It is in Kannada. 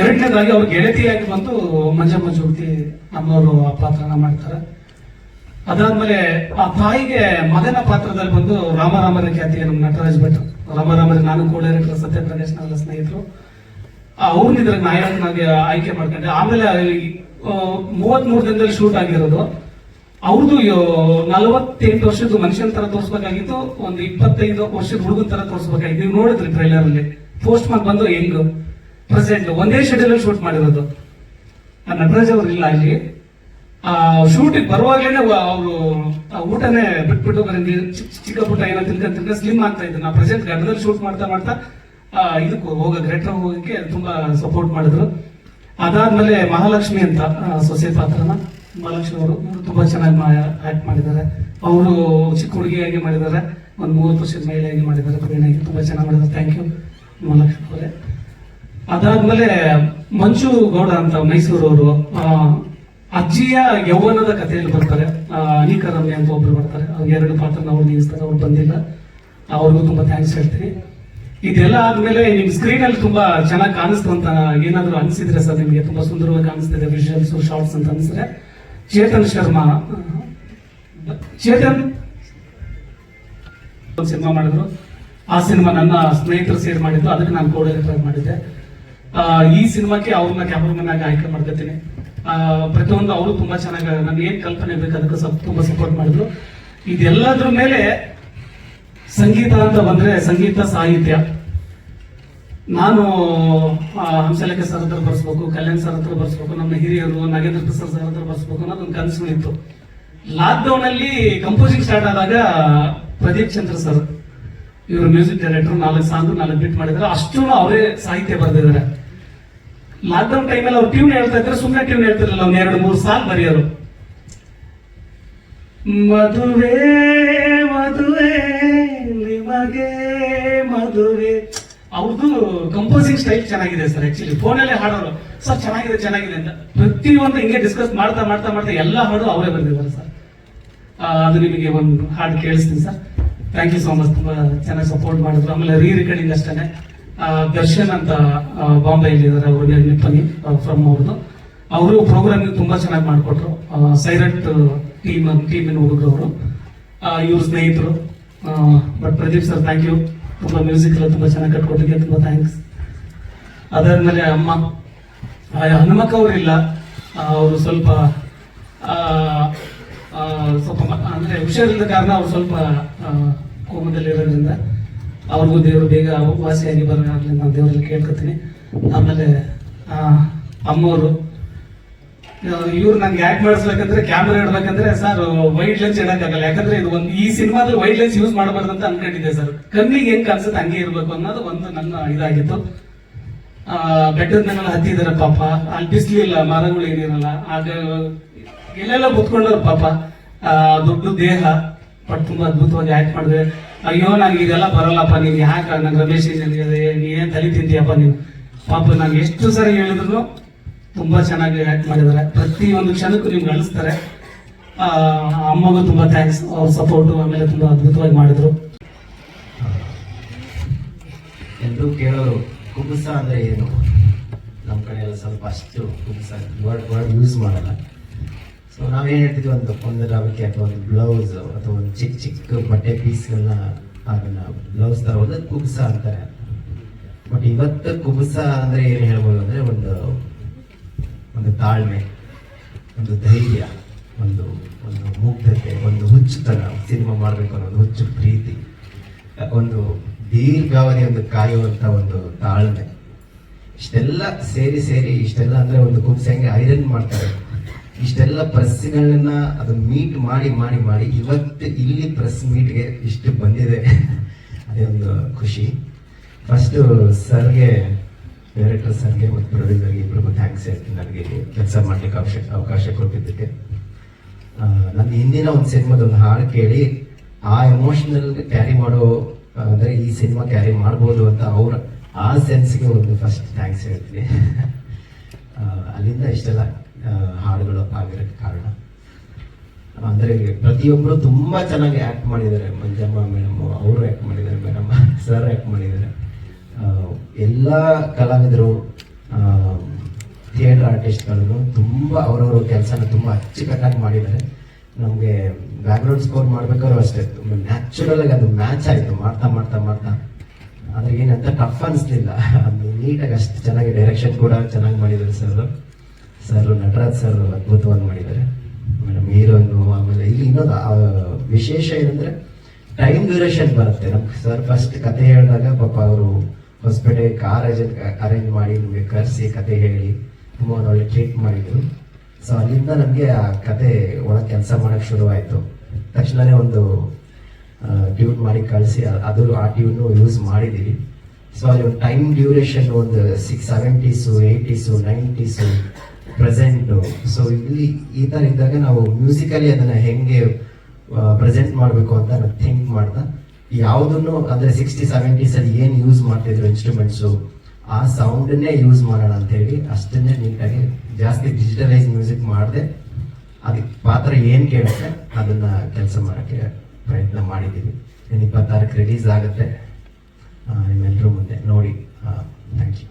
ಎರಡನೇದಾಗಿ ಅವ್ರ ಗೆಳತಿಯಾಗಿ ಬಂದು ಮಂಜಮ್ಮ ಜ್ಯೋತಿ ನಮ್ಮವರು ಆ ಪಾತ್ರನ ಮಾಡ್ತಾರೆ. ಅದಾದ್ಮೇಲೆ ಆ ತಾಯಿಗೆ ಮಗನ ಪಾತ್ರದಲ್ಲಿ ಬಂದು ರಾಮರಾಮರ ಖ್ಯಾತಿಯ ನಮ್ಮ ನಟರಾಜ್ ಭಟ್. ರಾಮರಾಮರ ನಾನು ಕೂಡ ಸತ್ಯ ನಾವೆಲ್ಲ ಸ್ನೇಹಿತರು. ಅವ್ರನ್ನ ಇದ್ರ ನಾಯಕನಾಗಿ ಆಯ್ಕೆ ಮಾಡ್ಕೊಂಡೆ. ಆಮೇಲೆ ಮೂವತ್ ಮೂರು ದಿನದಲ್ಲಿ ಶೂಟ್ ಆಗಿರೋದು. ಅವ್ರದ್ದು ನಲವತ್ತೆಂಟು ವರ್ಷದ ಮನುಷ್ಯನ ತರ ತೋರಿಸ್ಬೇಕಾಗಿತ್ತು. ಒಂದು ಇಪ್ಪತ್ತೈದು ವರ್ಷದ ಹುಡುಗನ ತರ ತೋರಿಸ್ಬೇಕಾಗಿತ್ತು. ನೀವು ನೋಡಿದ್ರಿ ಟ್ರೈಲರ್ ಅಲ್ಲಿ. ಪೋಸ್ಟ್ ಮಾರ್ಕ್ ಬಂದು ಹೆಂಗ್? ಪ್ರೆಸೆಂಟ್ ಒಂದೇ ಶೆಡ್ಯೂಲ್ ಶೂಟ್ ಮಾಡಿರೋದು. ನಟರಾಜ್ ಅವರು ಇಲ್ಲ ಅಲ್ಲಿ ಆ ಶೂಟಿಗೆ ಬರುವಾಗಲೇ ಅವರು ಊಟನೇ ಬಿಟ್ಬಿಟ್ಟು ಚಿಕ್ಕ ಪುಟ್ಟ ಏನೋ ತಿನ್ಕೊಂಡ್ ತಿಂತ ಸ್ಲಿಮ್ ಆಗ್ತಾ ಇದ್ರು. ನಾವು ಪ್ರೆಸೆಂಟ್ ಗಡ್ಡದಲ್ಲಿ ಶೂಟ್ ಮಾಡ್ತಾ ಮಾಡ್ತಾ ಇದಕ್ಕೆ ಹೋಗೋದು ರೆಟ್ರೋ ಹೋಗಕ್ಕೆ ತುಂಬಾ ಸಪೋರ್ಟ್ ಮಾಡಿದ್ರು. ಅದಾದ್ಮೇಲೆ ಮಹಾಲಕ್ಷ್ಮಿ ಅಂತ ಸೊಸೆ ಪಾತ್ರನ, ಮಹಾಲಕ್ಷ್ಮಿ ಅವರು ತುಂಬಾ ಚೆನ್ನಾಗಿ ಆಕ್ಟ್ ಮಾಡಿದ್ದಾರೆ. ಅವರು ಚಿಕ್ಕ ಹುಡುಗಿಯಾಗಿ ಮಾಡಿದ್ದಾರೆ. ಒಂದು ಮೂವತ್ತು ವರ್ಷದ ಮಹಿಳೆಯಾಗಿ ಮಾಡಿದ್ದಾರೆ. ತುಂಬಾ ಚೆನ್ನಾಗಿ ಮಾಡಿದ್ದಾರೆ. ಥ್ಯಾಂಕ್ ಯು ಮಹಾಲಕ್ಷ್ಮಿ ಅವರೇ. ಅದಾದ್ಮೇಲೆ ಮಂಜು ಗೌಡ ಅಂತ ಮೈಸೂರವರು ಅಜ್ಜಿಯ ಯೌವನದ ಕಥೆಯಲ್ಲಿ ಬರ್ತಾರೆ. ಆ, ಅನಿಕಾ ರಮ್ಯ ಅಂತ ಒಬ್ರು ಬರ್ತಾರೆ. ಅವ್ರಿಗೆ ಎರಡು ಪಾತ್ರ ಅವ್ರು ನಿಲ್ಲಿಸ್ತಾರೆ ಅವ್ರು ಬಂದಿಲ್ಲ. ಅವ್ರಿಗೂ ತುಂಬಾ ಥ್ಯಾಂಕ್ಸ್ ಹೇಳ್ತೀನಿ. ಇದೆಲ್ಲ ಆದ್ಮೇಲೆ ನಿಮ್ ಸ್ಕ್ರೀನ್ ಅಲ್ಲಿ ತುಂಬಾ ಚೆನ್ನಾಗಿ ಕಾಣಿಸ್ತು ಅಂತ ಏನಾದ್ರು ಅನಿಸಿದ್ರೆ ಸರ್ ನಿಮ್ಗೆ ತುಂಬಾ ಸುಂದರವಾಗಿ ಕಾಣಿಸ್ತಿದೆ ವಿಜುವಲ್ಸ್ ಶಾರ್ಟ್ಸ್ ಅಂತ ಅನ್ಸಿದ್ರೆ. ಚೇತನ್ ಶರ್ಮಾ ಚೇತನ್ ಸಿನಿಮಾ ಮಾಡಿದ್ರು. ಆ ಸಿನಿಮಾ ನನ್ನ ಸ್ನೇಹಿತರು ಸೇರ್ ಮಾಡಿದ್ದು ಅದಕ್ಕೆ ನಾನು ಕೋಡೈರೆಕ್ಟರ್ ಮಾಡಿದ್ದೆ. ಈ ಸಿನಿಮಾಕ್ಕೆ ಅವ್ರನ್ನ ಕ್ಯಾಮ್ರಾಮನ್ ಆಗಿ ಆಯ್ಕೆ ಮಾಡ್ಕೊತೀನಿ. ಪ್ರತಿಯೊಂದು ಅವರು ತುಂಬಾ ಚೆನ್ನಾಗಿ, ನನ್ಗೆ ಏನ್ ಕಲ್ಪನೆ ಬೇಕು ಅದಕ್ಕೆ ಸ್ವಲ್ಪ ತುಂಬಾ ಸಪೋರ್ಟ್ ಮಾಡಿದ್ರು. ಇದೆಲ್ಲದ್ರ ಮೇಲೆ ಸಂಗೀತ ಅಂತ ಬಂದ್ರೆ ಸಂಗೀತ ಸಾಹಿತ್ಯ. ನಾನು ಹಂಸಲೇಖ ಸರ್ ಹತ್ರ ಬರ್ಸ್ಬೇಕು, ಕಲ್ಯಾಣ್ ಸರ್ ಹತ್ರ ಬರ್ಸ್ಬೇಕು, ನಮ್ಮ ಹಿರಿಯರು, ನಾಗೇಂದ್ರ ಪ್ರಸಾದ್ ಸರ್ ಹತ್ರ ಬರ್ಸ್ಬೇಕು ಅನ್ನೋದೊಂದು ಕನಸು ಇತ್ತು. ಲಾಕ್ಡೌನ್ ಅಲ್ಲಿ ಕಂಪೋಸಿಂಗ್ ಸ್ಟಾರ್ಟ್ ಆದಾಗ ಪ್ರದೀಪ್ ಚಂದ್ರ ಸರ್, ಇವರು ಮ್ಯೂಸಿಕ್ ಡೈರೆಕ್ಟರ್ ನಾಲ್ಕು ಸಾಂಗ್ ನಾಲ್ಕು ಬಿಟ್ ಮಾಡಿದ್ದಾರೆ ಅಷ್ಟು ಅವರೇ ಸಾಹಿತ್ಯ ಬರೆದಿದ್ದಾರೆ. ಲಾಕ್ಡೌನ್ ಟೈಮಲ್ಲಿ ಅವ್ರು ಟ್ಯೂನ್ ಹೇಳ್ತಾ ಇದ್ರೆ ಸುಮ್ಮನೆ ಟ್ಯೂನ್ ಹೇಳ್ತಿರಲಿಲ್ಲ ಒಂದ್ ಎರಡು ಮೂರು ಸಾಲ್ ಬರೆಯೋರು. ಮದುವೆ ಮದುವೆ ನಿಮಗೆ ಮದುವೆ ಅವ್ರದ್ದು ಕಂಪೋಸಿಂಗ್ ಸ್ಟೈಲ್ ಚೆನ್ನಾಗಿದೆ ಸರ್ ಆಕ್ಚುಲಿ ಫೋನಲ್ಲೇ ಹಾಡೋರು. ಸರ್, ಚೆನ್ನಾಗಿದೆ ಚೆನ್ನಾಗಿದೆ ಅಂತ. ಪ್ರತಿಯೊಂದು ಹಿಂಗೆ ಡಿಸ್ಕಸ್ ಮಾಡ್ತಾ ಮಾಡ್ತಾ ಮಾಡ್ತಾ ಎಲ್ಲ ಹಾಡು ಅವರೇ ಬಂದಿದ್ದಾರೆ ಸರ್. ಅದು ನಿಮಗೆ ಒಂದು ಹಾಡು ಕೇಳಿಸ್ತೀನಿ sir. Thank you so much ತುಂಬಾ ಚೆನ್ನಾಗಿ ಸಪೋರ್ಟ್ ಮಾಡಿದ್ರು. ಆಮೇಲೆ ರೀ ರೆಕಾರ್ಡಿಂಗ್ ಅಷ್ಟೇ ದರ್ಶನ್ ಅಂತ ಬಾಂಬೆಯಲ್ಲಿ ಇದ್ದಾರೆ ಅವ್ರಿಗೆ ನಿಪ್ಪನಿ ಫ್ರಮ್ ಅವ್ರದ್ದು. ಅವರು ಪ್ರೋಗ್ರಾಮ್ ತುಂಬಾ ಚೆನ್ನಾಗಿ ಮಾಡಿಕೊಟ್ರು. ಸೈಲೆಂಟ್ ಟೀಮ್ ಟೀಮಿನ ಹುಡುಗರು ಅವರು. ಇವ್ರ ಸ್ನೇಹಿತರು. But Pradeep sir thank you ತುಂಬಾ ಮ್ಯೂಸಿಕ್ ಎಲ್ಲ ತುಂಬಾ ಚೆನ್ನಾಗಿ ಕಟ್ಕೊಟ್ಟಿಗೆ ತುಂಬ ಥ್ಯಾಂಕ್ಸ್ ಅದಾದ್ಮೇಲೆ ಅಮ್ಮ. ಹನುಮಕ್ಕ ಅವರಿಲ್ಲ ಅವರು ಸ್ವಲ್ಪ ಸ್ವಲ್ಪ ಅಂದ್ರೆ ಹುಷಾರಿಲ್ಲದ ಕಾರಣ ಅವ್ರು ಸ್ವಲ್ಪ ಕೋಮದಲ್ಲಿ ಕೋಮದಲ್ಲಿರೋದ್ರಿಂದ ಅವ್ರಿಗೂ ದೇವರು ಬೇಗ ವಾಸಿಯಾಗಿ ಬರೋದಾಗ್ಲಿ ನಾನು ದೇವರಲ್ಲಿ ಕೇಳ್ಕೊತೀನಿ. ಆಮೇಲೆ ಅಮ್ಮವರು ಇವ್ರು ನಂಗೆ ಯಾಕೆ ಮಾಡಿಸ್ಬೇಕಂದ್ರೆ ಕ್ಯಾಮ್ರಾ ಇಡ್ಬೇಕಂದ್ರೆ ಸರ್ ವೈಟ್ ಲೆನ್ಸ್ ಇಡೋಕ್ಕಾಗಲ್ಲ. ಯಾಕಂದ್ರೆ ಇದು ಒಂದು, ಈ ಸಿನಿಮಾದಲ್ಲಿ ವೈಟ್ ಲೆನ್ಸ್ ಯೂಸ್ ಮಾಡಬಾರ್ದು ಅಂತ ಅನ್ಕೊಂಡಿದ್ದೆ ಸರ್ ಕಣ್ಣಿಗೆ ಹೆಂಗೆ ಕಾಣಿಸುತ್ತೆ ಹಂಗೆ ಇರಬೇಕು ಅನ್ನೋದು ಒಂದು ನನ್ನ ಇದಾಗಿತ್ತು. ಬೆಟ್ಟದ ಮೇಲೆ ಹತ್ತಿದಾರೆ ಪಾಪ. ಅಲ್ಲಿ ಬಿಸ್ಲಿಲ್ಲ ಮರಗಳು ಏನಿರಲ್ಲ. ಆಗ ಎಲ್ಲೆಲ್ಲ ಕುತ್ಕೊಂಡವ್ರು ಪಾಪ. ದೊಡ್ಡ ದೇಹ. ಬಟ್ ತುಂಬಾ ಅದ್ಭುತವಾಗಿ ಆ್ಯಕ್ಟ್ ಮಾಡಿದೆ ಅಯ್ಯೋ ನನಗೆ ಇದೆಲ್ಲ ಬರಲ್ಲಪ್ಪ ನೀನು ಯಾಕೆ ನಂಗೆ ರಮೇಶ್ ನೀನೇನು ತಲೆ ತಿಂತೀಯಪ್ಪ ನೀವು ಪಾಪ ನಾನು ಎಷ್ಟು ಸರಿ ಹೇಳಿದ್ರು ತುಂಬ ಚೆನ್ನಾಗಿ ಆ್ಯಕ್ಟ್ ಮಾಡಿದ್ದಾರೆ. ಪ್ರತಿ ಒಂದು ಕ್ಷಣಕ್ಕೂ ನಿಮ್ಗೆ ಅಳಿಸ್ತಾರೆ. ಆ, ಅಮ್ಮಗೂ ತುಂಬ ಥ್ಯಾಂಕ್ಸ್ ಅವ್ರ ಸಪೋರ್ಟು ಆಮೇಲೆ ತುಂಬ ಅದ್ಭುತವಾಗಿ ಮಾಡಿದರು. ಎಲ್ಲರೂ ಕೇಳೋರು ಕುಬುಸ ಅಂದರೆ ಏನು? ನಮ್ಮ ಕಡೆ ಸ್ವಲ್ಪ ಅಷ್ಟು ಕುಬುಸ ವರ್ಡ್ ವರ್ಡ್ ಯೂಸ್ ಮಾಡಲ್ಲ. ಸೊ ನಾವೇನು ಹೇಳ್ತಿದ್ವಿ ಒಂದು ಒಂದು ರವಿಕೆ ಅಥವಾ ಒಂದು ಬ್ಲೌಸ್ ಅಥವಾ ಒಂದು ಚಿಕ್ಕ ಚಿಕ್ಕ ಬಟ್ಟೆ ಪೀಸ್ಗಳನ್ನ ಅದನ್ನ ಬ್ಲೌಸ್ ತರ ಒಂದು ಕುಬ್ಸ ಅಂತಾರೆ. ಬಟ್ ಇವತ್ತು ಕುಬುಸ ಅಂದ್ರೆ ಏನು ಹೇಳ್ಬೋದು ಅಂದ್ರೆ ಒಂದು ಒಂದು ತಾಳ್ಮೆ, ಒಂದು ಧೈರ್ಯ, ಒಂದು ಒಂದು ಮುಗ್ಧತೆ, ಒಂದು ಹುಚ್ಚುತನ ಸಿನಿಮಾ ಮಾಡಬೇಕು ಅನ್ನೋ ಒಂದು ಹುಚ್ಚು ಪ್ರೀತಿ, ಒಂದು ದೀರ್ಘಾವಧಿ ಒಂದು ಕಾಯುವಂತ ಒಂದು ತಾಳ್ಮೆ. ಇಷ್ಟೆಲ್ಲ ಸೇರಿ ಸೇರಿ, ಇಷ್ಟೆಲ್ಲ ಅಂದ್ರೆ ಒಂದು ಕುಬ್ಸ ಹೆಂಗೆ ಐರನ್ ಮಾಡ್ತಾರೆ. ಇಷ್ಟೆಲ್ಲ ಪ್ರೆಸ್ಗಳನ್ನ ಅದು ಮೀಟ್ ಮಾಡಿ ಮಾಡಿ ಮಾಡಿ ಇವತ್ತು ಇಲ್ಲಿ ಪ್ರೆಸ್ ಮೀಟ್ಗೆ ಇಷ್ಟು ಬಂದಿದೆ. ಅದೇ ಒಂದು ಖುಷಿ. ಫಸ್ಟ್ ಸರ್ಗೆ ಡೈರೆಕ್ಟರ್ ಸರ್ಗೆ ಮತ್ತು ಪ್ರೊಡ್ಯೂಸರ್ಗೆ ಇಬ್ಬರಿಗೂ ಥ್ಯಾಂಕ್ಸ್ ಹೇಳ್ತೀನಿ ನನಗೆ ಕೆಲಸ ಮಾಡ್ಲಿಕ್ಕೆ ಅವಕಾಶ ಅವಕಾಶ ಕೊಟ್ಟಿದ್ದಕ್ಕೆ. ನನ್ನ ಹಿಂದಿನ ಒಂದು ಸಿನಿಮಾದ ಒಂದು ಹಾಡು ಕೇಳಿ ಆ ಎಮೋಷನಲ್ ಕ್ಯಾರಿ ಮಾಡೋ, ಅಂದರೆ ಈ ಸಿನಿಮಾ ಕ್ಯಾರಿ ಮಾಡ್ಬೋದು ಅಂತ ಅವ್ರ, ಆ ಸೆನ್ಸ್ಗೆ ಒಂದು ಫಸ್ಟ್ ಥ್ಯಾಂಕ್ಸ್ ಹೇಳ್ತೀನಿ. ಅಲ್ಲಿಂದ ಇಷ್ಟೆಲ್ಲ. ಹಾಡುಗಳು ಆಗಿರೋಕ್ಕೆ ಕಾರಣ. ಅಂದ್ರೆ ಪ್ರತಿಯೊಬ್ಬರು ತುಂಬಾ ಚೆನ್ನಾಗಿ ಆಕ್ಟ್ ಮಾಡಿದ್ದಾರೆ. ಮಂಜಮ್ಮ, ಮೇಡಮ್, ಅವರು ಆಕ್ಟ್ ಮಾಡಿದ್ದಾರೆ, ಮೇಡಮ್ ಸರ್ ಆಕ್ಟ್ ಮಾಡಿದ್ದಾರೆ. ಎಲ್ಲ ಕಲಾವಿದರು ಥಿಯೇಟರ್ ಆರ್ಟಿಸ್ಟ್ಗಳು ತುಂಬ ಅವರವರು ಕೆಲಸನ ತುಂಬ ಅಚ್ಚುಕಟ್ಟಾಗಿ ಮಾಡಿದ್ದಾರೆ. ನಮಗೆ ಬ್ಯಾಕ್ಗ್ರೌಂಡ್ ಸ್ಕೋರ್ ಮಾಡ್ಬೇಕಾದ್ರೂ ಅಷ್ಟೇ. ನ್ಯಾಚುರಲ್ ಆಗಿ ಅದು ಮ್ಯಾಚ್ ಆಯಿತು. ಮಾಡ್ತಾ ಮಾಡ್ತಾ ಮಾಡ್ತಾ. ಆದರೆ ಏನಂತ ಟಫ್ ಅನಿಸ್ಲಿಲ್ಲ. ಅದು ನೀಟಾಗಿ ಅಷ್ಟು ಚೆನ್ನಾಗಿ ಡೈರೆಕ್ಷನ್ ಕೂಡ ಚೆನ್ನಾಗಿ ಮಾಡಿದ್ದಾರೆ ಸರ್ ಸರ್, ನಟರಾಜ್ ಸರ್ ಅದ್ಭುತವಾಗಿ ಮಾಡಿದ್ದಾರೆ. ಮೇಡಮ್ ಹೀರೋನು ಆಮೇಲೆ ಇಲ್ಲಿ ಇನ್ನೊಂದು ವಿಶೇಷ ಏನಂದ್ರೆ ಟೈಮ್ ಡ್ಯೂರೇಷನ್ ಬರುತ್ತೆ. ನಮ್ಗೆ ಸರ್ ಫಸ್ಟ್ ಕತೆ ಹೇಳಿದಾಗ ಪಾಪ ಅವರು ಹೊಸಪೇಟೆ ಕಾರ್ ಅರೇಂಜ್ ಮಾಡಿ ನಮಗೆ ಕರೆಸಿ ಕತೆ ಹೇಳಿ ತುಂಬ ಒಂದು ಒಳ್ಳೆ ಟ್ರೀಟ್ ಮಾಡಿದ್ರು. ಸೊ ಅಲ್ಲಿಂದ ನಮಗೆ ಆ ಕತೆ ಒಳಗೆ ಕೆಲಸ ಮಾಡಕ್ಕೆ ಶುರುವಾಯಿತು. ತಕ್ಷಣನೇ ಒಂದು ಟ್ಯೂನ್ ಮಾಡಿ ಕಳಿಸಿ ಅದು ಆ ಟ್ಯೂನು ಯೂಸ್ ಮಾಡಿದ್ದೀವಿ ಸೊ ಅಲ್ಲಿ ಒಂದು ಟೈಮ್ ಡ್ಯೂರೇಷನ್ ಒಂದು six seventies eighties nineties present so ಇಲ್ಲಿ ಈ ತರ ಇದ್ದಾಗ ನಾವು ಮ್ಯೂಸಿಕಲಿ ಅದನ್ನ ಹೆಂಗೆ ಪ್ರೆಸೆಂಟ್ ಮಾಡಬೇಕು ಅಂತ ನಾನು ಥಿಂಕ್ ಮಾಡ್ತಾ, ಯಾವುದನ್ನು ಅಂದರೆ ಸಿಕ್ಸ್ಟಿ ಸೆವೆಂಟೀಸಲ್ಲಿ ಏನು ಯೂಸ್ ಮಾಡ್ತಿದ್ರು ಇನ್ಸ್ಟ್ರೂಮೆಂಟ್ಸ್ ಆ ಸೌಂಡನ್ನೇ ಯೂಸ್ ಮಾಡೋಣ ಅಂತೇಳಿ ಅಷ್ಟನ್ನೇ ನೀಟಾಗಿ ಜಾಸ್ತಿ ಡಿಜಿಟಲೈಸ್ ಮ್ಯೂಸಿಕ್ ಮಾಡಿದೆ, ಅದಕ್ಕೆ ಪಾತ್ರ ಏನು ಕೇಳುತ್ತೆ ಅದನ್ನ ಕೆಲಸ ಮಾಡೋಕ್ಕೆ ಪ್ರಯತ್ನ ಮಾಡಿದ್ದೀವಿ. ಇನ್ನು ಇಪ್ಪತ್ತಾರಕ್ಕೆ ರಿಲೀಸ್ ಆಗುತ್ತೆ. ನಿಮ್ಮೆಲ್ಲರೂ ಮುಂದೆ ನೋಡಿ. Thank you